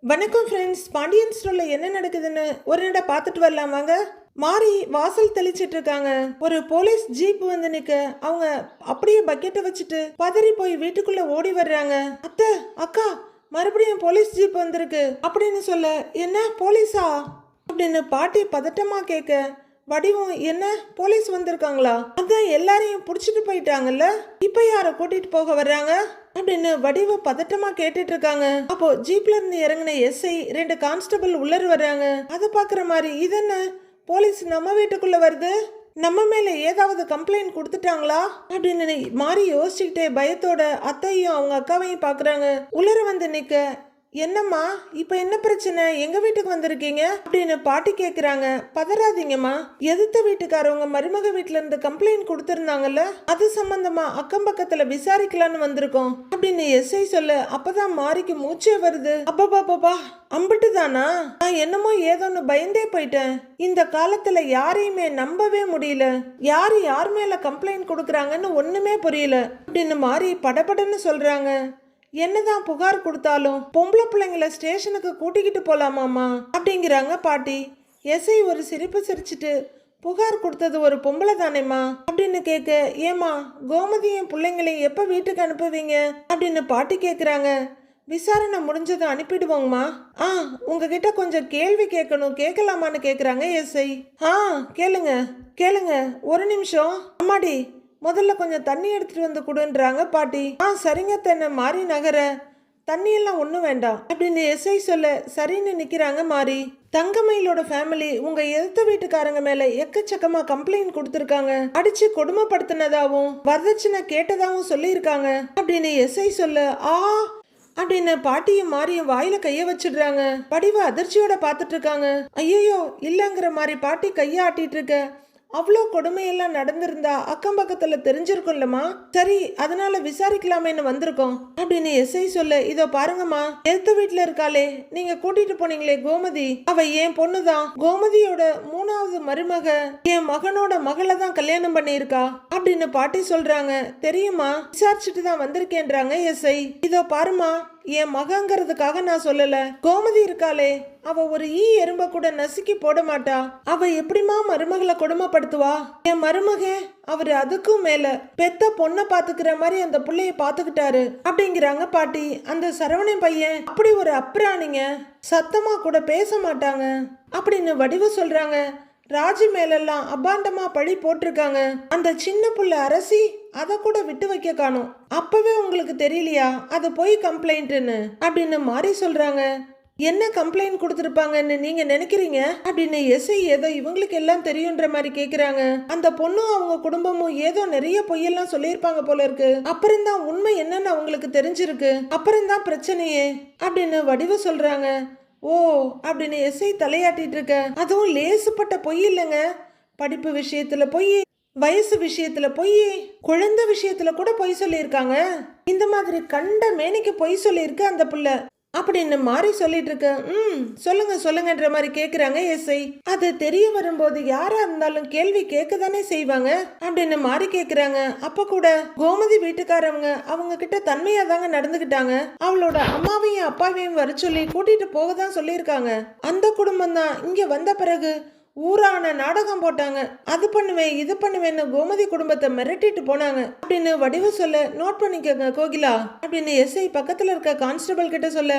வணக்கம் ஃப்ரெண்ட்ஸ் பாண்டியன் ஸ்டோரில் என்ன நடக்குதுன்னு ஒரு நட பார்த்துட்டு வரலாம் வாங்க. மாறி வாசல் தெளிச்சிட்டு இருக்காங்க. ஒரு போலீஸ் ஜீப் வந்து நிக்க. அவங்க அப்படியே பக்கெட்டை வச்சுட்டு பதறி போய் வீட்டுக்குள்ள ஓடி வர்றாங்க. அத்தை அக்கா மறுபடியும் போலீஸ் ஜீப் வந்திருக்கு. அப்படின்னு சொல்ல என்ன போலீஸா? அப்படின்னு பாட்டி பதட்டமா கேட்க வடிவம் என்ன? போலீஸ் வந்திருக்காங்களா? அதான் எல்லாரையும் புடிச்சிட்டு போயிட்டாங்கல்ல. இப்ப யார கூட்டிட்டு போக வர்றாங்க? அப்படின்னு வடிவ பதட்டமா கேட்டுட்டு இருக்காங்க. அப்போ ஜீப்ல இருந்து இறங்கின எஸ்ஐ ரெண்டு கான்ஸ்டபிள் உள்ளர் வர்றாங்க. அதை பாக்குற மாதிரி இதென்ன போலீஸ் நம்ம வீட்டுக்குள்ள வருது? நம்ம மேல ஏதாவது கம்ப்ளைண்ட் கொடுத்துட்டாங்களா? அப்படின்னு மாறி யோசிச்சுக்கிட்டே பயத்தோட அத்தையும் அவங்க அக்காவையும் பாக்குறாங்க உலர வந்து நிக்க என்னம்மா இப்போ என்ன பிரச்சனை? எங்க வீட்டுக்கு வந்திருக்கீங்க? அப்படின்னு பாட்டி கேக்குறாங்க. பதறாதீங்கம்மா. எதிர்த்த வீட்டுக்காரவங்க மருமக வீட்ல இருந்து கம்ப்ளைண்ட் கொடுத்திருந்தாங்கல்ல அது சம்பந்தமா அக்கம் பக்கத்துல விசாரிக்கலான்னு வந்திருக்கோம் அப்படின்னு எஸ்ஐ சொல்ல அப்பதான் மாறிக்கு மூச்சே வருது. அப்பா அம்பிட்டு தானா நான் என்னமோ ஏதோன்னு பயந்தே போயிட்டேன். இந்த காலத்துல யாரையுமே நம்பவே முடியல. யார் யார் மேல கம்ப்ளைண்ட் கொடுக்குறாங்கன்னு ஒண்ணுமே புரியல அப்படின்னு மாறி படபடன்னு சொல்றாங்க. என்னதான் புகார் கொடுத்தாலும் பொம்பளை பிள்ளைங்கள ஸ்டேஷனுக்கு கூட்டிக்கிட்டு போலாமாமா அப்படிங்கிறாங்க பாட்டி. எஸ்ஐ ஒரு சிரிப்பு சிரிச்சிட்டு புகார் கொடுத்தது ஒரு பொம்பளை தானேம்மா? அப்படின்னு கேட்க ஏமா கோமதியும் பிள்ளைங்களையும் எப்போ வீட்டுக்கு அனுப்புவீங்க? அப்படின்னு பாட்டி கேட்குறாங்க விசாரணை முடிஞ்சதும் அனுப்பிடுவோங்கம்மா ஆ உங்ககிட்ட கொஞ்சம் கேள்வி கேட்கணும் கேட்கலாமான்னு கேட்குறாங்க எஸ்ஐ. ஆ கேளுங்க கேளுங்க ஒரு நிமிஷம். அம்மாடி முதல்ல கொஞ்சம் தண்ணி எடுத்துட்டு வந்து கொடுன்றாங்க பாட்டி. ஆ சரிங்க தென்னை மாறி நகர. தண்ணியெல்லாம் ஒன்றும் வேண்டாம். அப்படின்னு எஸ்ஐ சொல்ல சரின்னு நிற்கிறாங்க மாறி. தங்கமயிலோட ஃபேமிலி உங்க எதிர்த்த வீட்டுக்காரங்க மேல எக்கச்சக்கமா கம்ப்ளைண்ட் கொடுத்துருக்காங்க. அடிச்சு கொடுமைப்படுத்தினதாவும் வரதட்சணை கேட்டதாவும் சொல்லியிருக்காங்க. அப்படின்னு எஸ்ஐ சொல்ல ஆ அப்படின்னு பாட்டியும் மாரியும் வாயில கைய வச்சிடுறாங்க. படிவ அதிர்ச்சியோட பாத்துட்டு இருக்காங்க. ஐயோ இல்லங்கிற மாதிரி பாட்டி கைய ஆட்டிட்டு இருக்க. அவ்வளோ கொடுமையெல்லாம் நடந்திருந்தா அக்கம் பக்கத்தில் தெரிஞ்சிருக்கும்லம்மா. சரி அதனால விசாரிக்கலாமேன்னு வந்திருக்கோம். அப்படின்னு எஸ்ஐ சொல்ல இதோ பாருங்கம்மா எதிர்த்த வீட்டில் இருக்காளே நீங்க கூட்டிட்டு போனீங்களே கோமதி. அவ என் பொண்ணுதான். கோமதியோட மூணாவது மருமக என் மகனோட மகளை தான் கல்யாணம் பண்ணியிருக்கா அப்படின்னு பாட்டி சொல்றாங்க. தெரியுமா? விசாரிச்சுட்டு தான் வந்திருக்கேன்றாங்க எஸ்ஐ. இதோ பாருமா என் மகங்கிறதுக்காக நான் சொல்லல. கோமதி இருக்காளே அவ ஒரு ஈ எறும்ப கூட நசுக்கி போட மாட்டா. அவ எப்படிமா மருமகளை கொடுமைப்படுத்துவா? என் மருமக அவரு அதுக்கும் மேல பெத்த பொண்ணை பாத்துக்கிற மாதிரி அந்த பிள்ளைய பாத்துக்கிட்டாரு. அப்படிங்கிறாங்க பாட்டி. அந்த சரவணன் பையன் அப்படி ஒரு அப்ராணிங்க. சத்தமா கூட பேச மாட்டாங்க. அப்படின்னு வடிவ சொல்றாங்க. ராஜி மேலெல்லாம் அபாண்டமா பழி போட்டிருக்காங்க. அந்த சின்ன புள்ள அரசி அதை கூட விட்டு வைக்க காணும். அப்பவே உங்களுக்கு தெரியலையா? அது போய் கம்ப்ளைண்ட்னு அப்படின்னு மாறி சொல்றாங்க. என்ன கம்ப்ளைண்ட் கொடுத்துருப்பாங்கன்னு நீங்க நினைக்கிறீங்க? அப்படின்னு எஸ்ஐ ஏதோ இவங்களுக்கு எல்லாம் தெரியுன்ற மாதிரி கேக்குறாங்க. அந்த பொண்ணும் அவங்க குடும்பமும் ஏதோ நிறைய பொய்யெல்லாம் சொல்லியிருப்பாங்க போல இருக்கு. அப்புறம் தான் உண்மை என்னன்னு அவங்களுக்கு தெரிஞ்சிருக்கு. அப்புறம் தான் பிரச்சனையே அப்படின்னு வடிவ சொல்றாங்க. ஓ அப்படின்னு எஸ்ஐ தலையாட்டிட்டு இருக்க. அதுவும் லேசுப்பட்ட பொய் இல்லைங்க. படிப்பு விஷயத்துல பொய் வயசு விஷயத்துல பொய் குழந்தை விஷயத்துல கூட பொய் சொல்லியிருக்காங்க. இந்த மாதிரி கண்ட மேனிக்கு பொய் சொல்லியிருக்கு அந்த புள்ள. அப்படின்னு மாறி சொல்லிட்டு இருக்க ம் சொல்லுங்க சொல்லுங்கன்ற மாதிரி கேக்குறாங்க எஸ்ஐ. அது தெரிய வரும்போது யாரா இருந்தாலும் கேள்வி கேட்க தானே செய்வாங்க அப்படின்னு மாறி கேக்குறாங்க? அப்ப கூட கோமதி வீட்டுக்காரவங்க அவங்க கிட்ட தன்மையா தாங்க நடந்துகிட்டாங்க. அவளோட அம்மாவையும் அப்பாவையும் வர சொல்லி கூட்டிட்டு போக தான் சொல்லியிருக்காங்க. அந்த குடும்பம் தான் இங்க வந்த பிறகு ஊரான நாடகம் போட்டாங்க. அது பண்ணுவேன் இது பண்ணுவேன்னு கோமதி குடும்பத்தை மிரட்டிட்டு போனாங்க. அப்படின்னு வடிவ சொல்ல நோட் பண்ணிக்கோங்க கோகிலா. அப்படின்னு எஸ்ஐ பக்கத்துல இருக்க கான்ஸ்டபிள் கிட்ட சொல்ல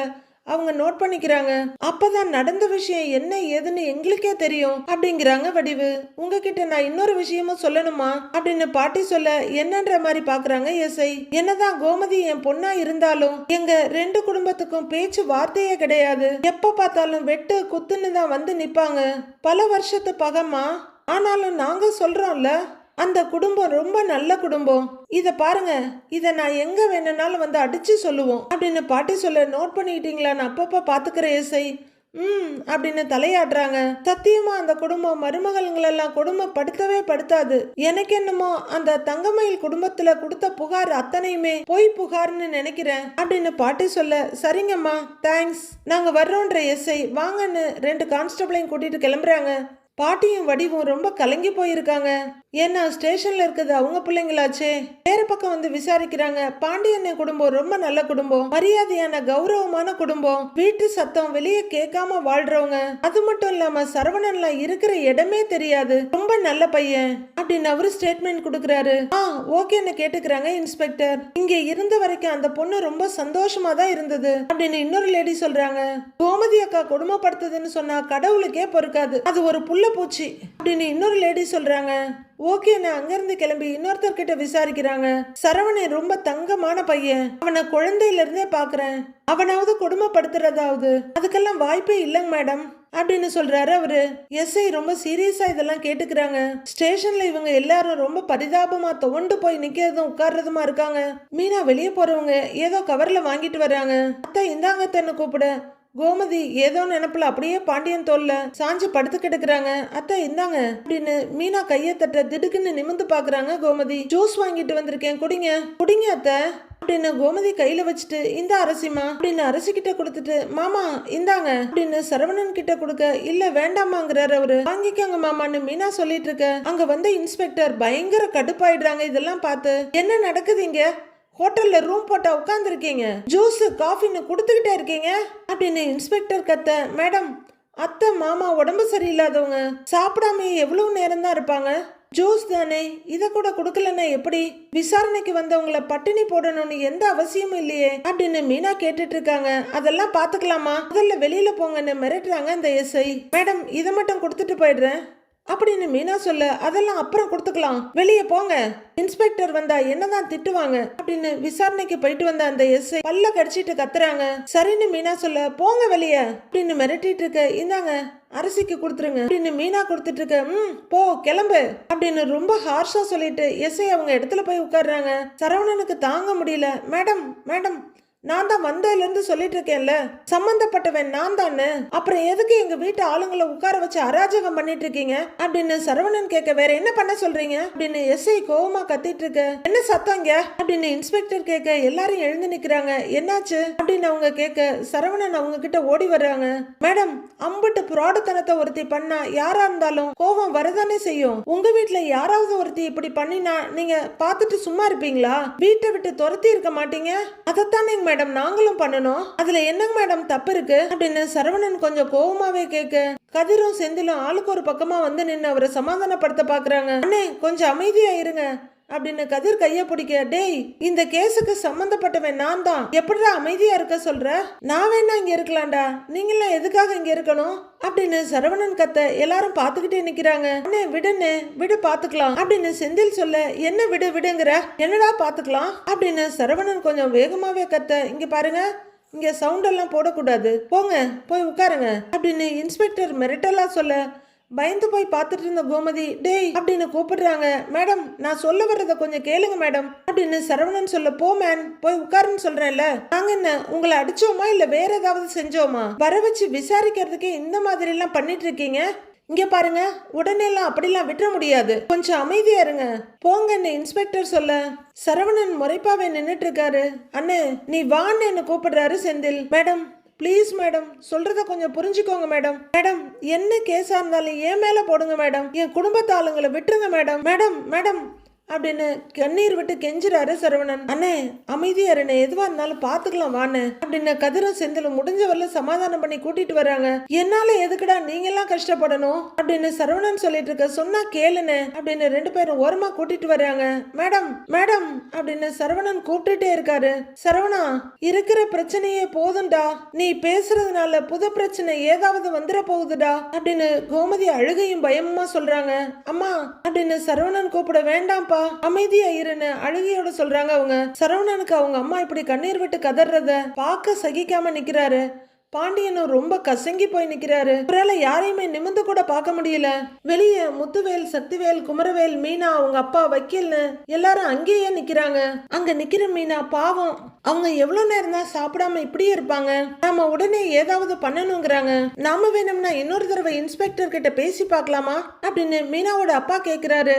அவங்க நோட் பண்ணிக்கிறாங்க. அப்பதான் நடந்த விஷயம் என்ன ஏதுன்னு எங்களுக்கே தெரியும் அப்படிங்கிறாங்க வடிவு. உங்ககிட்ட நான் இன்னொரு விஷயமும் சொல்லணுமா? அப்படின்னு பாட்டி சொல்ல என்னன்ற மாதிரி பாக்குறாங்க எஸ்ஐ என்னதான் கோமதி என் பொண்ணா இருந்தாலும் எங்க ரெண்டு குடும்பத்துக்கும் பேச்சு வார்த்தையே கிடையாது. எப்ப பார்த்தாலும் வெட்டு குத்துன்னு தான் வந்து நிப்பாங்க. பல வருஷத்து பகமா? ஆனாலும் நாங்க சொல்றோம்ல. அந்த குடும்பம் ரொம்ப நல்ல குடும்பம். இத பாருங்க. இத நான் எங்க வேணும்னாலும் வந்து அடிச்சு சொல்லுவோம். அப்படின்னு பாட்டி சொல்ல நோட் பண்ணிக்கிட்டீங்களா? நான் அப்பப்ப பாத்துக்கிறேன் இசை ம் அப்படின்னு தலையாடுறாங்க சத்தியமா அந்த குடும்பம் மருமகள்களெல்லாம் கொடுமைப்படுத்தவே படுத்தாது. எனக்கு என்னமோ அந்த தங்கமயில் குடும்பத்துல கொடுத்த புகார் அத்தனையுமே பொய் புகார்னு நினைக்கிறேன் அப்படின்னு பாட்டி சொல்ல சரிங்கம்மா தேங்க்ஸ் நாங்க வர்றோன்ற எஸ்ஐ வாங்கன்னு ரெண்டு கான்ஸ்டபிளையும் கூட்டிட்டு கிளம்புறாங்க. பாட்டியும் வடிவும் ரொம்ப கலங்கி போயிருக்காங்க. ஏன்னா ஸ்டேஷன்ல இருக்குது அவங்க பிள்ளைங்களாச்சே. வேற பக்கம் வந்து விசாரிக்கிறாங்க. பாண்டியண்ண குடும்பம் ரொம்ப நல்ல குடும்பம். மரியாதையான கௌரவமான குடும்பம். வீட்டு சத்தம் வெளியே கேட்காம வாழ்றவங்க. அது மட்டும் இல்லாம சரவணன்ல இருக்கிற இடமே தெரியாது. ரொம்ப நல்ல பையன். அப்படின்னு அவரு ஸ்டேட்மெண்ட் கொடுக்கறாரு. ஆ ஓகேன்னு கேட்டுக்கிறாங்க இன்ஸ்பெக்டர் இங்க இருந்த வரைக்கும் அந்த பொண்ணு ரொம்ப சந்தோஷமா தான் இருந்தது. அப்படின்னு இன்னொரு லேடி சொல்றாங்க. கோமதி அக்கா கொடுமைப்படுத்துதுன்னு சொன்னா கடவுளுக்கே பொறுக்காது. அது ஒரு புள்ள பூச்சி. அப்படின்னு இன்னொரு லேடி சொல்றாங்க. ஓகேன்னு அங்கிருந்து கிளம்பி இன்னொருத்தர்கிட்ட விசாரிக்கிறாங்க. சரவணன் ரொம்ப தங்கமான பையன். அவனை குழந்தையில இருந்தே பாக்குறேன். அவனாவது கொடுமைப்படுத்துறதாவது. அதுக்கெல்லாம் வாய்ப்பே இல்லைங்க மேடம் அப்படின்னு சொல்றாரு அவரு. எஸ்ஐ ரொம்ப சீரியஸா இதெல்லாம் கேட்டுக்கிறாங்க. ஸ்டேஷன்ல இவங்க எல்லாரும் ரொம்ப பரிதாபமா துவண்டு போய் நிக்கிறதும் உட்கார்றதுமா இருக்காங்க. மீனா வெளியே போறவங்க ஏதோ கவர்ல வாங்கிட்டு வர்றாங்க. அத்தை இந்தாங்க தன்னு கூப்பிட. கோமதி ஏதோ நினப்புல அப்படியே பாண்டியன் தோல்ல சாஞ்சு படுத்து கிடக்குறாங்க. அத்தை இந்தாங்க அப்படின்னு மீனா கையை தட்ட திடுக்குன்னு நிமிந்து பாக்குறாங்க கோமதி. ஜூஸ் வாங்கிட்டு வந்திருக்கேன் குடிங்க. குடிங்க அத்தை அப்படின்னு கோமதி கையில வச்சுட்டு இந்த அரசிமா அப்படின்னு அரசி கிட்ட கொடுத்துட்டு மாமா இந்தாங்க அப்படின்னு சரவணன் கிட்ட கொடுக்க இல்ல வேண்டாமாங்கிறாரு அவரு. வாங்கிக்கோங்க மாமான்னு மீனா சொல்லிட்டு இருக்க. அங்க வந்த இன்ஸ்பெக்டர் பயங்கர கடுப்பாயிடுறாங்க இதெல்லாம் பார்த்து. என்ன நடக்குது இங்க? ஹோட்டல்ல ரூம் போட்டா உட்காந்துருக்கீங்க ஜூஸ் காஃபின்னு கொடுத்துக்கிட்டே இருக்கீங்க. அப்படின்னு இன்ஸ்பெக்டர் கத்த மேடம் அத்தை மாமா உடம்பு சரியில்லாதவங்க சாப்பிடாம எவ்வளவு நேரம் தான் இருப்பாங்க? ஜூஸ் தானே இதை கூட கொடுக்கலன்னா எப்படி? விசாரணைக்கு வந்தவங்கள பட்டினி போடணும்னு எந்த அவசியமும் இல்லையே அப்படின்னு மீனா கேட்டுட்டு இருக்காங்க. அதெல்லாம் பாத்துக்கலாமா? முதல்ல வெளியில போங்கன்னு மிரட்டுறாங்க அந்த எஸ்ஐ மேடம் இதை மட்டும் கொடுத்துட்டு போயிடுறேன். அப்படின்னு மீனா சொல்ல அதெல்லாம் அப்புறம் கொடுத்துக்கலாம். வெளியே போங்க. இன்ஸ்பெக்டர் வந்தா என்னதான் திட்டுவாங்க? அப்படின்னு விசாரணைக்கு போயிட்டு வந்த அந்த எஸ்ஐ பல்ல கடிச்சிட்டு கத்துறாங்க. சரின்னு மீனா சொல்ல போங்க வெளியே. அப்படின்னு மிரட்டிட்டு இருக்க இந்தாங்க அரிசிக்கு கொடுத்துருங்க. அப்படின்னு மீனா கொடுத்துட்டு இருக்க ம் போ கிளம்பு. அப்படின்னு ரொம்ப ஹார்ஷா சொல்லிட்டு எஸ்ஐ அவங்க இடத்துல போய் உட்கார்றாங்க. சரவணனுக்கு தாங்க முடியல மேடம் மேடம் நான் தான் வந்ததுல இருந்து சொல்லிட்டு இருக்கேன்ல. சம்மந்தப்பட்டவன் நான் தானே? அப்புறம் எதுக்கு எங்க வீட்டு ஆளுங்களை உட்கார வச்சு அராஜகம் பண்ணிட்டு இருக்கீங்க? அப்படின்னு சரவணன் கேட்க வேற என்ன பண்ண சொல்றீங்க? அப்படின்னு எஸ்ஐ கோவமா கத்திட்டு இருக்க என்ன சத்தங்க அப்படின்னு இன்ஸ்பெக்டர் கேட்க எல்லாரும் எழுந்து நிக்கிறாங்க. என்னாச்சு? அப்படின்னு அவங்க கேட்க சரவணன் அவங்க கிட்ட ஓடி வர்றாங்க. மேடம் அம்புட்டு புராடத்தனத்தை ஒருத்தி பண்ணா யாரா இருந்தாலும் கோபம் வரதானே செய்யும்? உங்க வீட்டுல யாராவது ஒருத்தி இப்படி பண்ணினா நீங்க பார்த்துட்டு சும்மா இருப்பீங்களா? வீட்டை விட்டு துரத்தி இருக்க மாட்டீங்க? அதைத்தானே மேடம் நாங்களும் பண்ணணும். அதுல என்னங்க மேடம் தப்பு இருக்கு? அப்படின்னு சரவணன் கொஞ்சம் கோவமாவே கேட்க கதிரும் செந்திலும் ஆளுக்கு ஒரு பக்கமா வந்து நின்று அவரை சமாதானப்படுத்த பாக்குறாங்க. அண்ணே கொஞ்சம் அமைதியா இருங்க. அப்படின்னு கதிர் கைய பிடிக்க டேய் இந்த கேஸுக்கு சம்மந்தப்பட்டவன் நான் தான். எப்படிடா அமைதியா இருக்க சொல்ற? நான் வேணா இங்க இருக்கலாம்டா. நீங்களாம் எதுக்காக இங்க இருக்கணும்? அப்படின்னு சரவணன் கத்த எல்லாரும் பாத்துக்கிட்டே நிக்கிறாங்க. அண்ணே விடுன்னு விடு பாத்துக்கலாம் அப்படின்னு செந்தில் சொல்ல என்ன விடு விடுங்கிற? என்னடா பாத்துக்கலாம் அப்படின்னு சரவணன் கொஞ்சம் வேகமாவே கத்த இங்க பாருங்க இங்க சவுண்ட் எல்லாம் போடக்கூடாது. போங்க போய் உட்காருங்க. அப்படின்னு இன்ஸ்பெக்டர் மிரட்டலா சொல்ல பயந்து போய் பார்த்துட்டு இருந்த கோமதி டேய் அப்படின்னு கூப்பிடுறாங்க. மேடம் நான் சொல்ல வர்றத கொஞ்சம் கேளுங்க மேடம். அப்படின்னு சரவணன் சொல்ல போ மேன் போய் உட்காருன்னு சொல்றேன்ல. நாங்க என்ன உங்களை அடிச்சோமா இல்ல வேற ஏதாவது செஞ்சோமா? வர வச்சு விசாரிக்கிறதுக்கே இந்த மாதிரி எல்லாம் பண்ணிட்டு இருக்கீங்க? இங்க பாருங்க உடனே எல்லாம் அப்படிலாம் விட்டுற முடியாது. கொஞ்சம் அமைதியா இருங்க. போங்கன்னு இன்ஸ்பெக்டர் சொல்ல. சரவணன் முறைப்பாவே நின்னுட்டு இருக்காரு. அண்ணே நீ வான்னு என்ன கூப்பிடுறாரு செந்தில்? மேடம் ப்ளீஸ் மேடம் சொல்றத கொஞ்சம் புரிஞ்சுக்கோங்க மேடம் மேடம் என்ன கேஸா இருந்தாலும் ஏன் மேல போடுங்க மேடம் என் குடும்பத்தாளுங்களை விட்டுருங்க மேடம் மேடம் மேடம் அப்படின்னு கண்ணீர் விட்டு கெஞ்சுறாரு சரவணன் அண்ணே அமைதியா இருண்ணே எதுவா இருந்தாலும் பாத்துக்கலாம் வாண்ணே அப்படின்னு கதிரும் செந்திலும் முடிஞ்ச வரல சமாதானம் பண்ணி கூட்டிட்டு வராங்க. என்னால எதுக்குடா நீங்க எல்லாம் கஷ்டப்படணும்? அப்படின்னு சரவணன் சொல்லிட்டு இருக்க சொன்னா கேளுண்ணே அப்படின்னு ரெண்டு பேரும் ஓரமா கூட்டிட்டு வர்றாங்க மேடம் மேடம் அப்படின்னு சரவணன் கூப்பிட்டுட்டே இருக்காரு. சரவணா இருக்கிற பிரச்சனையே போதும்டா. நீ பேசுறதுனால புது பிரச்சனை ஏதாவது வந்துட போகுதுடா அப்படின்னு கோமதி அழுகையும் பயமுமா சொல்றாங்க. அம்மா அப்படின்னு சரவணன் கூப்பிட வேண்டாம்ப்பா அமைதியா இருன்னு அழுகையோட சொல்றாங்க அவங்க. சரவணனுக்கு அவங்க அம்மா இப்படி கண்ணீர் விட்டு கதறத பார்க்க சகிக்காம நிக்கிறாரு. பாண்டியனும் ரொம்ப கசங்கி போய் நிக்கிறாரு. அவரால யாரையுமே நிமிந்து கூட பார்க்க முடியல. வெளியே முத்துவேல் சக்திவேல் குமரவேல் மீனா அவங்க அப்பா வக்கீல்னு எல்லாரும் அங்கேயே நிக்கிறாங்க. அங்க நிக்கிற மீனா பாவம். அவங்க எவ்வளவு நேரம் தான் சாப்பிடாம இப்படியே இருப்பாங்க. நாம உடனே ஏதாவது பண்ணணுங்கிறாங்க. நாம வேணும்னா இன்னொரு தடவை இன்ஸ்பெக்டர் கிட்ட பேசி பார்க்கலாமா அப்படின்னு மீனாவோட அப்பா கேக்குறாரு.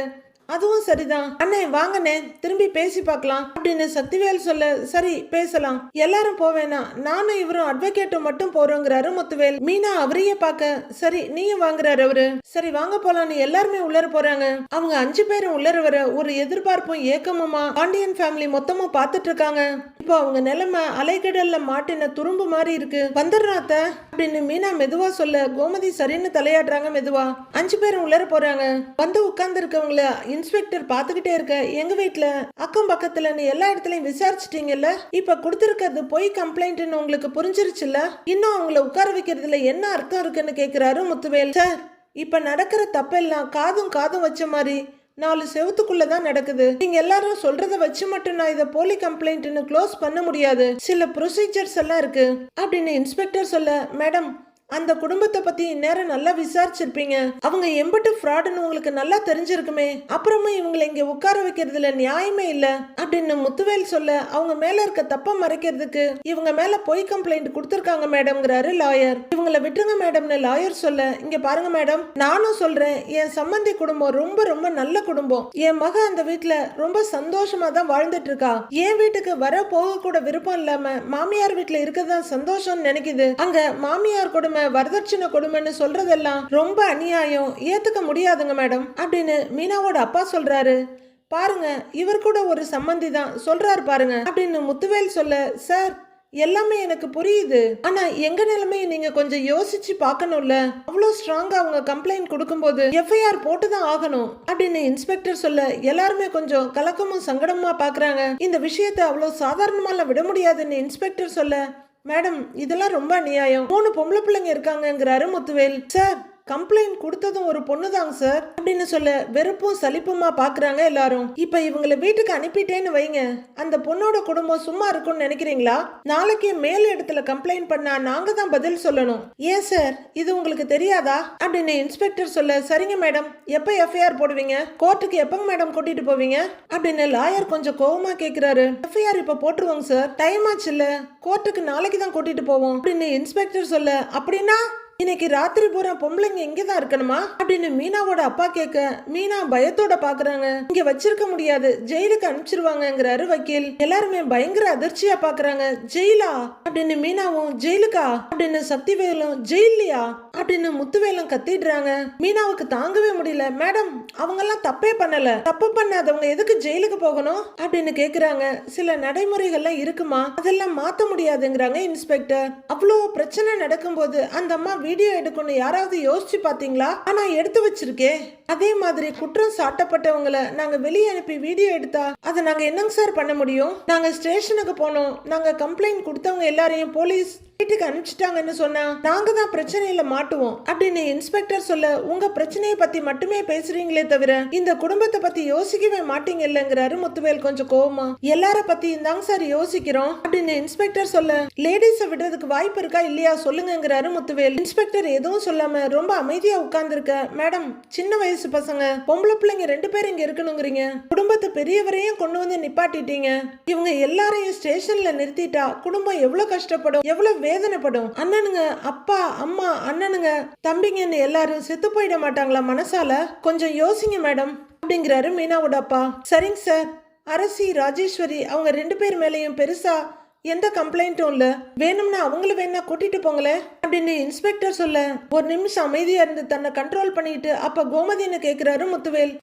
அதுவும் சரிதான். அண்ணே வாங்கண்ணே திரும்பி பேசி பார்க்கலாம். அப்படின்னு சக்திவேல் சொல்ல சரி பேசலாம். எல்லாரும் போவேனா நானும் இவரும் அட்வொகேட்டும் மட்டும் போறோங்கிறாரு முத்துவேல். மீனா அவரையே பார்க்க சரி நீயும் வாங்குறாரு அவரு. சரி வாங்க போலான்னு எல்லாருமே உள்ளர போறாங்க. அவங்க அஞ்சு பேரும் உள்ளர வர ஒரு எதிர்பார்ப்பும் ஏக்கமுமா? பாண்டியன் ஃபேமிலி மொத்தமா பார்த்துட்டு இருக்காங்க. இப்போ அவங்க நிலைமை அலைகடல்ல மாட்டின துரும்பு மாதிரி இருக்கு. வந்துடுறாத்த அப்படின்னு மீனா மெதுவா சொல்ல கோமதி சரின்னு தலையாடுறாங்க மெதுவா. அஞ்சு பேரும் உள்ளர போறாங்க. வந்து உட்கார்ந்து இருக்கவங்கள இன்ஸ்பெக்டர் பாத்துக்கிட்டே இருக்க எங்க வீட்டில் அக்கம் பக்கத்துலன்னு எல்லா இடத்துலயும் விசாரிச்சிட்டீங்கல்ல? இப்ப கொடுத்திருக்கிறது பொய் கம்ப்ளைண்ட்னு உங்களுக்கு புரிஞ்சிருச்சுல்ல? இன்னும் அவங்கள உட்கார வைக்கிறதுல என்ன அர்த்தம் இருக்குன்னு கேக்குறாரு முத்துவேல். சார் இப்ப நடக்கிற தப்பெல்லாம் காதும் காதும் வச்ச மாதிரி நாலு செவத்துக்குள்ள தான் நடக்குது. நீங்க எல்லாரும் சொல்றத வச்சு மட்டும் நான் இதை போலி கம்ப்ளைண்ட்னு க்ளோஸ் பண்ண முடியாது. சில ப்ரொசீஜர்ஸ் எல்லாம் இருக்கு. அப்படின்னு இன்ஸ்பெக்டர் சொல்ல மேடம் அந்த குடும்பத்தை பத்தி இந்நேரம் நல்லா விசாரிச்சிருப்பீங்க. அவங்க எம்பிட்டு ஃப்ராடுன்னு உங்களுக்கு நல்லா தெரிஞ்சிருக்குமே. அப்புறமும் இவங்களை இங்க உட்கார வைக்கிறதுல நியாயமே இல்ல. அப்படின்னு முத்துவேல் சொல்ல அவங்க மேல இருக்க தப்ப மறைக்கிறதுக்கு இவங்க மேல பொய் கம்ப்ளைண்ட் கொடுத்திருக்காங்க மேடம்ங்கிறாரு லாயர் இவங்கள விட்டுருங்க மேடம்னு லாயர் சொல்ல இங்க பாருங்க மேடம் நானும் சொல்றேன். என் சம்பந்தி குடும்பம் ரொம்ப ரொம்ப நல்ல குடும்பம். என் மக அந்த வீட்டுல ரொம்ப சந்தோஷமா தான் வாழ்ந்துட்டு இருக்கா என் வீட்டுக்கு வர போக கூட விருப்பம் இல்லாம மாமியார் வீட்டுல இருக்கதான் சந்தோஷம்னு நினைக்குது. அங்க மாமியார் கொடுமை வரதட்சணை கொடுமைன்னு சொல்றதெல்லாம் ரொம்ப அநியாயம். ஏத்துக்க முடியாதுங்க மேடம். அப்படின்னு மீனாவோட அப்பா சொல்றாரு. பாருங்க இவர் கூட ஒரு சம்மந்தி தான். சொல்றாரு பாருங்க. அப்படின்னு முத்துவேல் சொல்ல சார் எல்லாமே எனக்கு புரியுது. ஆனா எங்க நிலைமையை நீங்க கொஞ்சம் யோசிச்சு பார்க்கணும்ல? அவ்வளோ ஸ்ட்ராங்கா அவங்க கம்ப்ளைண்ட் கொடுக்கும்போது எஃப்ஐஆர் போட்டு தான் ஆகணும். அப்படின்னு இன்ஸ்பெக்டர் சொல்ல எல்லாருமே கொஞ்சம் கலக்கமும் சங்கடமா பாக்குறாங்க. இந்த விஷயத்தை அவ்வளோ சாதாரணமாலாம் விட முடியாதுன்னு இன்ஸ்பெக்டர் சொல்ல மேடம் இதெல்லாம் ரொம்ப அநியாயம். மூணு பொம்பளை பிள்ளைங்க இருக்காங்கங்கிறாரு முத்துவேல். சார் கம்ப்ளைண்ட் கொடுத்ததும் ஒரு பொண்ணுதாங்க சார். அப்படின்னு சொல்ல வெறுப்பும் சலிப்புமா பாக்குறாங்க எல்லாரும். இப்ப இவங்களை வீட்டுக்கு அனுப்பிட்டேன்னு வைங்க. அந்த பொண்ணோட குடும்பம் சும்மா இருக்கும்னு நினைக்கிறீங்களா? நாளைக்கே மேல் இடத்துல கம்ப்ளைண்ட் பண்ணா நாங்க தான் பதில் சொல்லணும். ஏன் சார்? இது உங்களுக்கு தெரியாதா? அப்படின்னு இன்ஸ்பெக்டர் சொல்ல சரிங்க மேடம். எப்ப எஃப்ஐஆர் போடுவீங்க? கோர்ட்டுக்கு எப்பங்க மேடம் கூட்டிட்டு போவீங்க? அப்படின்னு லாயர் கொஞ்சம் கோவமா கேக்குறாரு. எஃப்ஐஆர் இப்ப போட்டுருவோங்க சார். டைம் ஆச்சு இல்ல. கோர்ட்டுக்கு நாளைக்கு தான் கூட்டிட்டு போவோம். அப்படின்னு இன்ஸ்பெக்டர் சொல்ல அப்படின்னா இன்னைக்கு ராத்திரி பூரா பொம்பளைங்க இங்க தான் இருக்கணுமா? அப்படின்னு மீனாவோட அப்பா கேட்க மீனா பயத்தோட பாக்குறாங்க. இங்க வச்சிருக்க முடியாது. ஜெயிலுக்கு அனுப்பிச்சிருவாங்கிறாரு வக்கீல் எல்லாருமே பயங்கர அதிர்ச்சியா பாக்குறாங்க. ஜெயிலா? அப்படின்னு மீனாவும் ஜெயிலுக்கா? அப்படின்னு சக்திவேலும் ஜெயிலியா அப்படின்னு முத்துவேலும் கத்திடுறாங்க. மீனாவுக்கு தாங்கவே முடியல. மேடம் அவங்க எல்லாம் தப்பே பண்ணல. தப்பு பண்ணாதவங்க எதுக்கு ஜெயிலுக்கு போகணும்? அப்படின்னு கேக்குறாங்க. சில நடைமுறைகள்லாம் இருக்குமா? அதெல்லாம் மாத்த முடியாதுங்கிறாங்க இன்ஸ்பெக்டர். அவ்வளோ பிரச்சனை நடக்கும்போது அந்த அம்மா வீடியோ எடுக்கணும் யாராவது யோசிச்சு பார்த்தீங்களா நான் எடுத்து வச்சிருக்கேன். அதே மாதிரி குற்றம் சாட்டப்பட்டவங்களை நாங்க வெளியே அனுப்பி வீடியோ எடுத்தா அதை நாங்க என்னங்க சார் பண்ண முடியும்? நாங்க ஸ்டேஷனுக்கு போனோம். நாங்க கம்ப்ளைண்ட் கொடுத்தவங்க எல்லாரையும் போலீஸ் வீட்டுக்கு அனுப்பிச்சிட்டாங்கன்னு சொன்னா நாங்க தான் பிரச்சனையில மாட்டுவோம். அப்படின்னு இன்ஸ்பெக்டர் சொல்ல உங்க பிரச்சனையை பத்தி மட்டுமே பேசுறீங்களே தவிர இந்த குடும்பத்தை பத்தி யோசிக்கவே மாட்டீங்க இல்லங்கிறாரு முத்துவேல் கொஞ்சம் கோவமா. எல்லார பத்தி தாங்க சார் யோசிக்கிறோம் அப்படின்னு இன்ஸ்பெக்டர் சொல்ல லேடிஸ விடுறதுக்கு வாய்ப்பு இருக்கா இல்லையா சொல்லுங்கங்கிறாரு முத்துவேல். இன்ஸ்பெக்டர் எதுவும் சொல்லாம ரொம்ப அமைதியா உட்கார்ந்துருக்க. மேடம் சின்ன வயசு பசங்க பொம்பளை பிள்ளைங்க ரெண்டு பேரும் இங்க இருக்கணுங்கிறீங்க. குடும்பத்து பெரியவரையும் கொண்டு வந்து நிப்பாட்டிட்டீங்க. இவங்க எல்லாரையும் ஸ்டேஷன்ல நிறுத்திட்டா குடும்பம் எவ்வளவு கஷ்டப்படும் எவ்வளவு வேதனைப்படும். அண்ணனுங்க அப்பா அம்மா அண்ணனுங்க தம்பிங்கன்னு எல்லாரும் செத்து போயிட மாட்டாங்களா மனசால? கொஞ்சம் யோசிங்க மேடம் அப்படிங்கிறாரு மீனாவோட அப்பா. சரிங்க சார். அரசி ராஜேஸ்வரி அவங்க ரெண்டு பேர் மேலேயும் பெருசா எந்த கம்ப்ளைண்ட்டும் இல்லை. வேணும்னா அவங்கள வேணா கூட்டிட்டு போங்களேன். அப்படின்னு இன்ஸ்பெக்டர் சொல்ல ஒரு நிமிஷம் அமைதியாக இருந்து தன்னை கண்ட்ரோல் பண்ணிட்டு அப்போ கோமதின்னு கேட்குறாரு முத்துவேல்?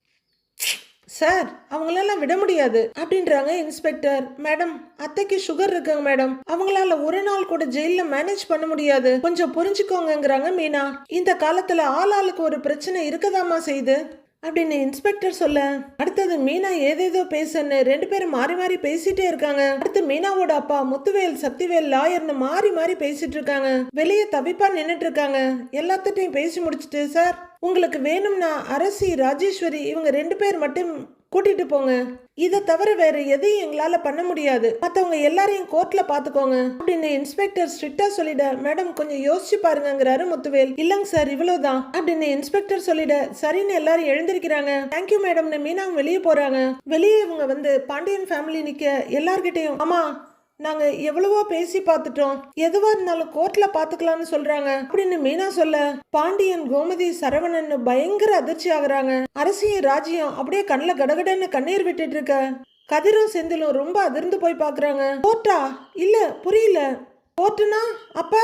சார் அவங்களெல்லாம் விட முடியாது அப்படின்றாங்க இன்ஸ்பெக்டர். மேடம் அத்தைக்கு சுகர் இருக்குங்க மேடம். அவங்களால ஒரு நாள் கூட ஜெயில மேனேஜ் பண்ண முடியாது. கொஞ்சம் புரிஞ்சுக்கோங்கங்கிறாங்க மீனா. இந்த காலத்துல ஆள் ஆளுக்கு ஒரு பிரச்சனை இருக்கதாமா செய்யுது அப்படின்னு இன்ஸ்பெக்டர் சொல்ல அடுத்தது மீனா ஏதேதோ பேசுன்னு ரெண்டு பேரும் மாறி மாறி பேசிட்டே இருக்காங்க. அடுத்து மீனாவோட அப்பா முத்துவேல் சக்திவேல் லாயர்னு மாறி மாறி பேசிட்டு இருக்காங்க. வெளியே தவிப்பா நின்னுட்டு இருக்காங்க. எல்லாத்துட்டையும் பேசி முடிச்சிட்டு சார் உங்களுக்கு வேணும்னா அரசி ராஜேஸ்வரி இவங்க ரெண்டு பேர் மட்டும் கூட்டிட்டு போங்க. இதை தவிர வேற எதையும் எங்களால பண்ண முடியாது. மத்தவங்க எல்லாரையும் கோர்ட்ல பாத்துக்கோங்க. அப்படின்னு இன்ஸ்பெக்டர் ஸ்ட்ரிக்டா சொல்லிட மேடம் கொஞ்சம் யோசிச்சு பாருங்கிறாரு முத்துவேல். இல்லங்க சார் இவ்வளவுதான். அப்படின்னு இன்ஸ்பெக்டர் சொல்லிட சரின்னு எல்லாரும் எழுந்திருக்கிறாங்க. தேங்க்யூ மேடம்னு மீனாவும் வெளியே போறாங்க. வெளியே இவங்க வந்து பாண்டியன் ஃபேமிலி நிக்க எல்லார்கிட்டையும் ஆமா நாங்க எவ்வளவோ பேசி பார்த்துட்டோம். எதுவா இருந்தாலும் கோர்ட்ல பாத்துக்கலாம்னு சொல்றாங்க. அப்படின்னு மீனா சொல்ல பாண்டியன் கோமதி சரவணன் பயங்கர அதிர்ச்சி ஆகுறாங்க. அரசியும் ராஜ்யம் அப்படியே கண்ணில் கடகடன்னு கண்ணீர் விட்டுட்டு இருக்க. கதிரும் செந்திலும் ரொம்ப அதிர்ந்து போய் பாக்குறாங்க கோர்ட்டா இல்ல புரியல. கோர்ட்டுனா அப்ப?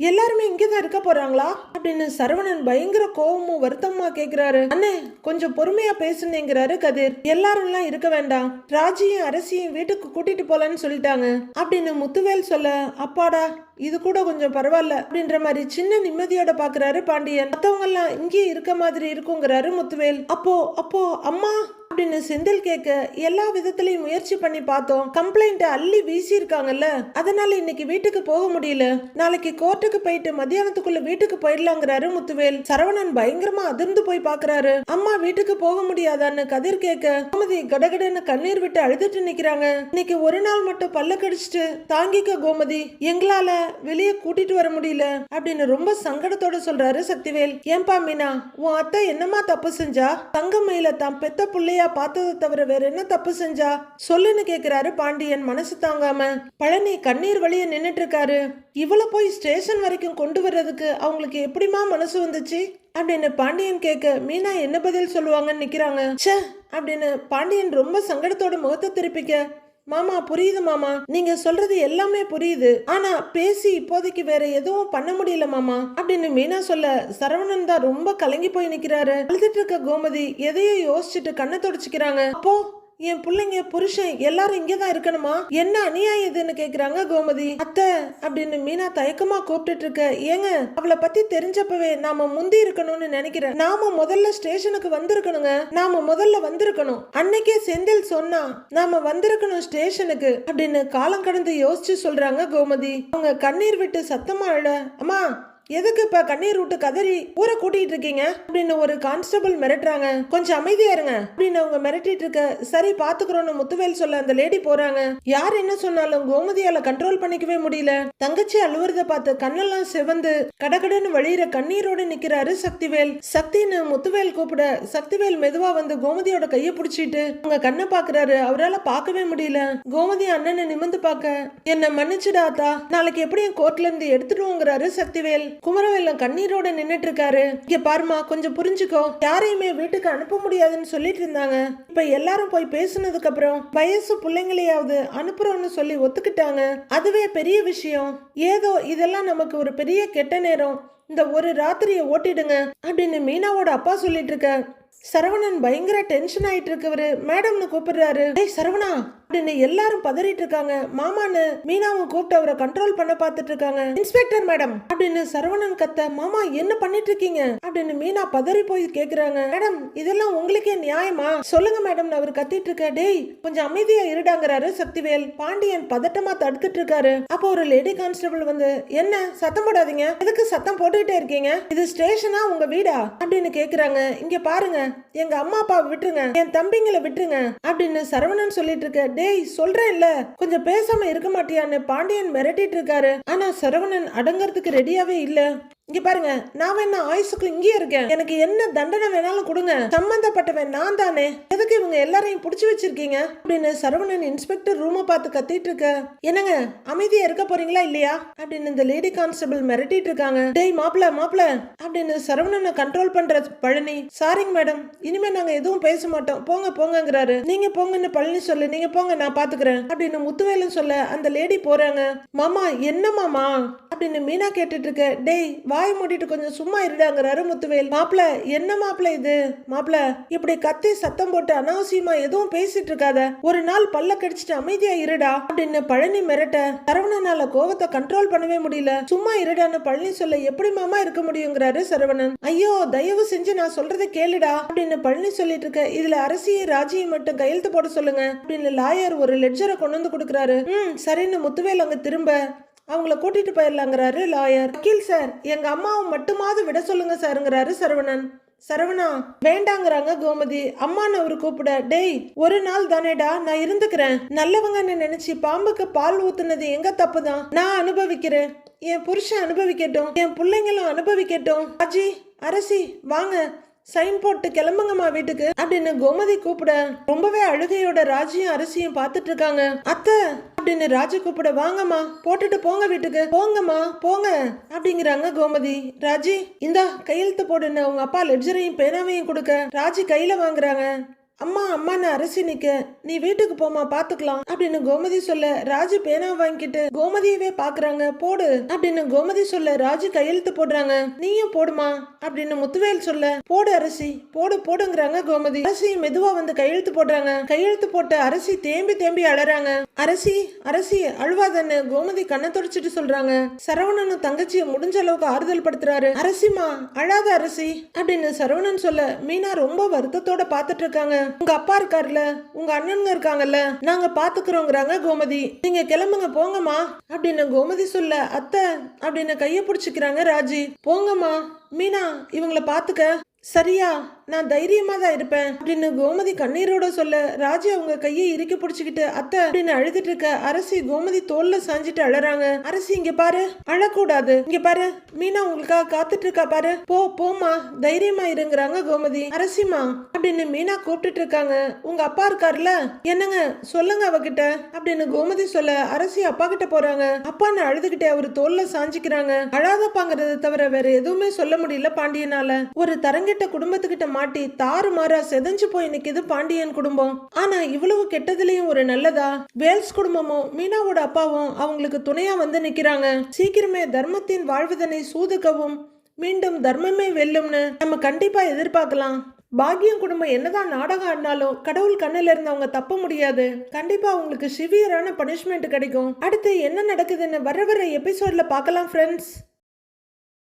எல்லாருமே இங்கதான் இருக்க போறாங்களா? அப்படின்னு சரவணன் பயங்கர கோவமும் வருத்தமா கேக்குறாரு. அண்ணே கொஞ்சம் பொறுமையா பேசுனேங்கிறாரு கதிர். எல்லாரும் எல்லாம் இருக்க வேண்டாம். ராஜியும் அரசியும் வீட்டுக்கு கூட்டிட்டு போலன்னு சொல்லிட்டாங்க. அப்படின்னு முத்துவேல் சொல்ல அப்பாடா இது கூட கொஞ்சம் பரவாயில்ல. அப்படின்ற மாதிரி சின்ன நிம்மதியோட பாக்குறாரு பாண்டியன். மத்தவங்க எல்லாம் இங்கே இருக்க மாதிரி இருக்குங்கிறாரு முத்துவேல். அப்போ அப்போ அம்மா? அப்படின்னு செந்தில் கேட்க எல்லா விதத்திலையும் முயற்சி பண்ணி பார்த்தோம். கம்ப்ளைண்ட் அள்ளி வீசி இருக்காங்கல்ல அதனால இன்னைக்கு வீட்டுக்கு போக முடியல. நாளைக்கு கோர்ட்டுக்கு போயிட்டு மத்தியானத்துக்குள்ள வீட்டுக்கு போயிடலாங்கிறாரு முத்துவேல். சரவணன் பயங்கரமா அதிர்ந்து போய் பாக்குறாரு. அம்மா வீட்டுக்கு போக முடியாதான்னு கதிர் கேட்க கோமதி கடகடன்னு கண்ணீர் விட்டு அழுதுட்டு நிக்கிறாங்க. இன்னைக்கு ஒரு நாள் மட்டும் பல்ல கடிச்சிட்டு தாங்கிக்க கோமதி. எங்களால வெளியே கூட்டிட்டு வர முடியல. அப்படின்னு ரொம்ப சங்கடத்தோட சொல்றாரு சக்திவேல். ஏன்பா மீனா உன் அத்தை என்னமா தப்பு செஞ்சா? தங்கமையில தான் பெத்த புள்ளையா பார்த்ததை தவிர வேற என்ன தப்பு செஞ்சா? சொல்லுன்னு கேக்குறாரு பாண்டியன் மனசு தாங்காம. பழனி கண்ணீர் வழிய நின்னுட்டு இருக்காரு. இவ்வளவு போய் ஸ்டேஷன் வரைக்கும் கொண்டு வர்றதுக்கு அவங்களுக்கு எப்படிமா மனசு வந்துச்சு? அப்படின்னு பாண்டியன் கேட்க மீனா என்ன பதில் சொல்லுவாங்கன்னு நிக்கிறாங்க? ச்சே அப்படின்னு பாண்டியன் ரொம்ப சங்கடத்தோட முகத்தை திருப்பிக்க மாமா புரியுது மாமா. நீங்க சொல்றது எல்லாமே புரியுது. ஆனா பேசி இப்போதைக்கு வேற எதுவும் பண்ண முடியல மாமா அப்படின்னு மீனா சொல்ல சரவணன் தான் ரொம்ப கலங்கி போய் நிக்கிறாரு. அழுதுட்டு இருக்க கோமதி எதையோ யோசிச்சுட்டு கண்ணை தொடச்சிக்கிறாங்க. அப்போ என் பிள்ளைங்க புருஷன் எல்லாரும் இங்கே தான் இருக்கணுமா? என்ன அநியாயம் இதுன்னு கேக்குறாங்க கோமதி. அத்தை அப்படின்னு மீனா தயக்கமா கூப்பிட்டுட்டு இருக்க. ஏங்க அவளை பத்தி தெரிஞ்சப்பவே நாம முந்தி இருக்கணும்னு நினைக்கிறேன். நாம முதல்ல ஸ்டேஷனுக்கு வந்திருக்கணுங்க. நாம முதல்ல வந்திருக்கணும். அன்னைக்கே செந்தில் சொன்னா நாம வந்திருக்கணும் ஸ்டேஷனுக்கு அப்படின்னு காலம் கடந்து யோசிச்சு சொல்றாங்க கோமதி. அவங்க கண்ணீர் விட்டு சத்தமா அழ அம்மா எதுக்கு இப்ப கண்ணீர் விட்டு கதறி ஊரை கூட்டிட்டு இருக்கீங்க? அப்படின்னு ஒரு கான்ஸ்டபிள் மிரட்டுறாங்க. கொஞ்சம் அமைதியா இருங்க. அப்படின்னு அவங்க மிரட்டிட்டு இருக்க சரி பாத்துக்கிறோம்னு முத்துவேல் சொல்ல அந்த லேடி போறாங்க. யார் என்ன சொன்னாலும் கோமதியால கண்ட்ரோல் பண்ணிக்கவே முடியல. தங்கச்சி அழுவுறத பார்த்து கண்ணெல்லாம் சிவந்து கடகடன்னு வழியிற கண்ணீரோட நிக்கிறாரு சக்திவேல். சக்தின்னு முத்துவேல் கூப்பிட சக்திவேல் மெதுவா வந்து கோமதியோட கைய பிடிச்சிட்டு அவங்க கண்ணை பாக்குறாரு. அவரால பார்க்கவே முடியல. கோமதி அண்ணனை நிமிந்து பார்க்க என்ன மன்னிச்சுடாத்தா நாளைக்கு எப்படியும் கோர்ட்ல இருந்து எடுத்துடுவோங்கிறாரு சக்திவேல். குமரவேலம் கண்ணீரோட நின்னுட்டு இருக்காரு இங்க பாருமா கொஞ்சம் புரிஞ்சுக்கோ. யாரையுமே வீட்டுக்கு அனுப்ப முடியாதுன்னு சொல்லிட்டு இருந்தாங்க. இப்ப எல்லாரும் போய் பேசுனதுக்கு அப்புறம் வயசு பிள்ளைங்களையாவது அனுப்புறோம்னு சொல்லி ஒத்துக்கிட்டாங்க. அதுவே பெரிய விஷயம். ஏதோ இதெல்லாம் நமக்கு ஒரு பெரிய கெட்ட நேரம். இந்த ஒரு ராத்திரியை ஓட்டிடுங்க அப்படின்னு மீனாவோட அப்பா சொல்லிட்டு இருக்க சரவணன் பயங்கர டென்ஷன் ஆயிட்டு இருக்கவரு. மேடம்னு கூப்பிடுறாரு. டேய் சரவணா அப்படின்னு எல்லாரும் பதறிட்டு இருக்காங்க. மாமான்னு மீனாவும் கூப்பிட்டு அவரை கண்ட்ரோல் பண்ண பார்த்துட்டு இருக்காங்க. இன்ஸ்பெக்டர் மேடம் அப்படின்னு சரவணன் கத்த மாமா என்ன பண்ணிட்டு இருக்கீங்க? அப்படின்னு மீனா பதறி போய் கேக்குறாங்க. மேடம் இதெல்லாம் உங்களுக்கே நியாயமா? சொல்லுங்க மேடம் அவர் கத்திட்டு இருக்க டேய் கொஞ்சம் அமைதியா இருடாங்கிறாரு சக்திவேல். பாண்டியன் பதட்டமா தடுத்துட்டு இருக்காரு. அப்போ ஒரு லேடி கான்ஸ்டபிள் வந்து என்ன சத்தம் போடாதீங்க. எதுக்கு சத்தம் போட்டுக்கிட்டே இருக்கீங்க? இது ஸ்டேஷனா உங்க வீடா? அப்படின்னு கேக்குறாங்க. இங்க பாருங்க. எங்க அம்மா அப்பா விட்டுருங்க. என் தம்பிங்களை விட்டுருங்க. அப்படின்னு சரவணன் சொல்லிட்டு இருக்க டேய் சொல்றேன்ல. கொஞ்சம் பேசாம இருக்க மாட்டியான்னு பாண்டியன் மிரட்டிட்டு இருக்காரு. ஆனா சரவணன் அடங்கறதுக்கு ரெடியாவே இல்ல. இங்க பாருங்க நான் வேணா ஆயுசுக்கு இங்கேயே இருக்கேன். எனக்கு என்ன தண்டனை வேணாலும் கொடுங்க. சம்பந்தப்பட்டவன் நான் தானே. எதுக்கு இவங்க எல்லாரையும் புடிச்சு வச்சிருக்கீங்க? அப்படின்னு சரவணன் இன்ஸ்பெக்டர் ரூமை பார்த்து கத்திட்டு இருக்க. என்னங்க அமைதியா இருக்க போறீங்களா இல்லையா? அப்படின்னு இந்த லேடி கான்ஸ்டபிள் மிரட்டிட்டு இருக்காங்க. டேய் மாப்பிள மாப்பிள அப்படின்னு சரவணனை கண்ட்ரோல் பண்ற பழனி. சாரிங்க மேடம் இனிமே நாங்க எதுவும் பேச மாட்டோம். போங்க போங்கங்கிறாரு. நீங்க போங்கன்னு பழனி சொல்லு நீங்க போங்க நான் பாத்துக்கிறேன். அப்படின்னு முத்துவேலன் சொல்ல அந்த லேடி போறாங்க. மாமா என்ன மாமா? அப்படின்னு மீனா கேட்டுட்டு இருக்க. டேய் வாய் மூடிட்டு கொஞ்சம் சும்மா இருடாங்கிறாரு முத்துவேல். மாப்பிள என்ன மாப்பிள இது? மாப்பிள இப்படி கத்தி சத்தம் போட்டு அனாவசியமா எதுவும் பேசிட்டு இருக்காத. ஒரு நாள் பல்ல கடிச்சிட்டு அமைதியா இருடா அப்படின்னு பழனி மிரட்ட சரவணனால கோவத்தை கண்ட்ரோல் பண்ணவே முடியல. சும்மா இருடான்னு பழனி சொல்ல எப்படி மாமா இருக்க முடியுங்கிறாரு சரவணன். ஐயோ தயவு செஞ்சு நான் சொல்றத கேளுடா அப்படின்னு பழனி சொல்லிட்டு இருக்க இதுல அரசியை ராஜியை மட்டும் கையெழுத்து போட சொல்லுங்க அப்படின்னு லாயர் ஒரு லெட்ஜரை கொண்டு வந்து கொடுக்குறாரு. ம் சரின்னு முத்துவேல் அங்க திரும்ப. அவங்கள கூட்டிட்டு போயிடலாங்கிறாரு லாயர் வக்கீல் சார் எங்க அம்மாவை மட்டுமாவது விட சொல்லுங்க சாருங்கிறாரு சரவணன். சரவணா வேண்டாங்கிறாங்க கோமதி. அம்மான்னு அவரு கூப்பிட டேய் ஒரு நாள் தானேடா நான் இருந்துக்கிறேன். நல்லவங்கன்னு நினைச்சு பாம்புக்கு பால் ஊத்துனது எங்க தப்பு தான் நான் அனுபவிக்கிறேன். என் புருஷன் அனுபவிக்கட்டும். என் பிள்ளைங்களும் அனுபவிக்கட்டும். அஜி அரசி வாங்க. சைன் போட்டு கிளம்புங்கம்மா வீட்டுக்கு அப்படின்னு கோமதி கூப்பிட ரொம்பவே அழுகையோட ராஜியும் அரிசியும் பார்த்துட்டு இருக்காங்க. அத்தை அப்படின்னு ராஜி கூப்பிட வாங்கம்மா போட்டுட்டு போங்க வீட்டுக்கு. போங்கம்மா போங்க அப்படிங்கிறாங்க கோமதி. ராஜி இந்தா கையெழுத்து போடுன்னு உங்க அப்பா லெட்ஜரையும் பேனாவையும் கொடுக்க. ராஜி கையில வாங்குறாங்க. அம்மா அம்மான்னு அரிசி நிக்க நீ வீட்டுக்கு போமா பாத்துக்கலாம். அப்படின்னு கோமதி சொல்ல ராஜு பேனா வாங்கிட்டு கோமதியவே பாக்குறாங்க. போடு அப்படின்னு கோமதி சொல்ல ராஜு கையெழுத்து போடுறாங்க. நீயும் போடுமா அப்படின்னு முத்துவேல் சொல்ல போடு அரிசி போடு போடுங்கிறாங்க கோமதி. அரிசி மெதுவா வந்து கையெழுத்து போடுறாங்க. கையெழுத்து போட்டு அரிசி தேம்பி தேம்பி அழறாங்க. அரசி அரசி அழுவாதன்னு கோமதி கண்ணை தொடச்சிட்டு சொல்றாங்க. சரவணனும் தங்கச்சியை முடிஞ்ச அளவுக்கு ஆறுதல் படுத்துறாரு. அரசிமா அழாத அரசி அப்படின்னு சரவணன் சொல்ல மீனா ரொம்ப வருத்தத்தோட பாத்துட்டு இருக்காங்க. உங்க அப்பா இருக்காருல்ல உங்க அண்ணனுங்க இருக்காங்கல்ல நாங்க பாத்துக்கிறோங்கிறாங்க கோமதி. நீங்க கிளம்புங்க போங்கம்மா. அப்படின்னு கோமதி சொல்ல அத்தை அப்படின்னு கைய பிடிச்சிக்கிறாங்க ராஜி. போங்கம்மா. மீனா இவங்கள பாத்துக்க. சரியா நான் தைரியமா தான் இருப்பேன் அப்படின்னு கோமதி கண்ணீரோட சொல்ல ராஜா அவங்க கையை இறுக்கி பிடிச்சிக்கிட்டு அத்தை அப்படின்னு அழுதுட்டு இருக்க அரசி கோமதி தோல்ல சாஞ்சிட்டு அழறாங்க. அரசி இங்க பாரு அழக்கூடாது. இங்க பாரு மீனா உங்களுக்காக காத்துட்டு இருக்கா பாரு. போ போமா தைரியமா இருங்கிறாங்க கோமதி. அரசிமா அப்படின்னு மீனா கூப்பிட்டுட்டு இருக்காங்க. உங்க அப்பா இருக்காருல்ல என்னங்க சொல்லுங்க அவகிட்ட அப்படின்னு கோமதி சொல்ல அரசி அப்பா கிட்ட போறாங்க. அப்பான்னு அழுதுகிட்டே அவர் தோல்ல சாஞ்சிக்கிறாங்க. அழாதப்பாங்கிறத தவிர வேற எதுவுமே சொல்ல முடியல பாண்டியனால. ஒரு தரங்க தரங்கெட்ட குடும்பத்துக்கிட்ட மாட்டி தாறு மாறா செதஞ்சு போய் நிக்குது பாண்டியன் குடும்பம். ஆனா இவ்வளவு கெட்டதுலயும் ஒரு நல்லதா? வேல்ஸ் குடும்பமும் மீனாவோட அப்பாவும் அவங்களுக்கு துணையா வந்து நிக்கிறாங்க. சீக்கிரமே தர்மத்தின் வாழ்வதனை சூதுக்கவும் மீண்டும் தர்மமே வெல்லும்னு நம்ம கண்டிப்பா எதிர்பார்க்கலாம். பாக்கியம் குடும்பம் என்னதான் நாடகம் ஆடினாலும் கடவுள் கண்ணில் இருந்து அவங்க தப்ப முடியாது. கண்டிப்பா அவங்களுக்கு சிவியரான பனிஷ்மெண்ட் கிடைக்கும். அடுத்து என்ன நடக்குதுன்னு வர வர எபிசோட்ல பார்க்கலாம் ஃப்ரெண்ட்ஸ்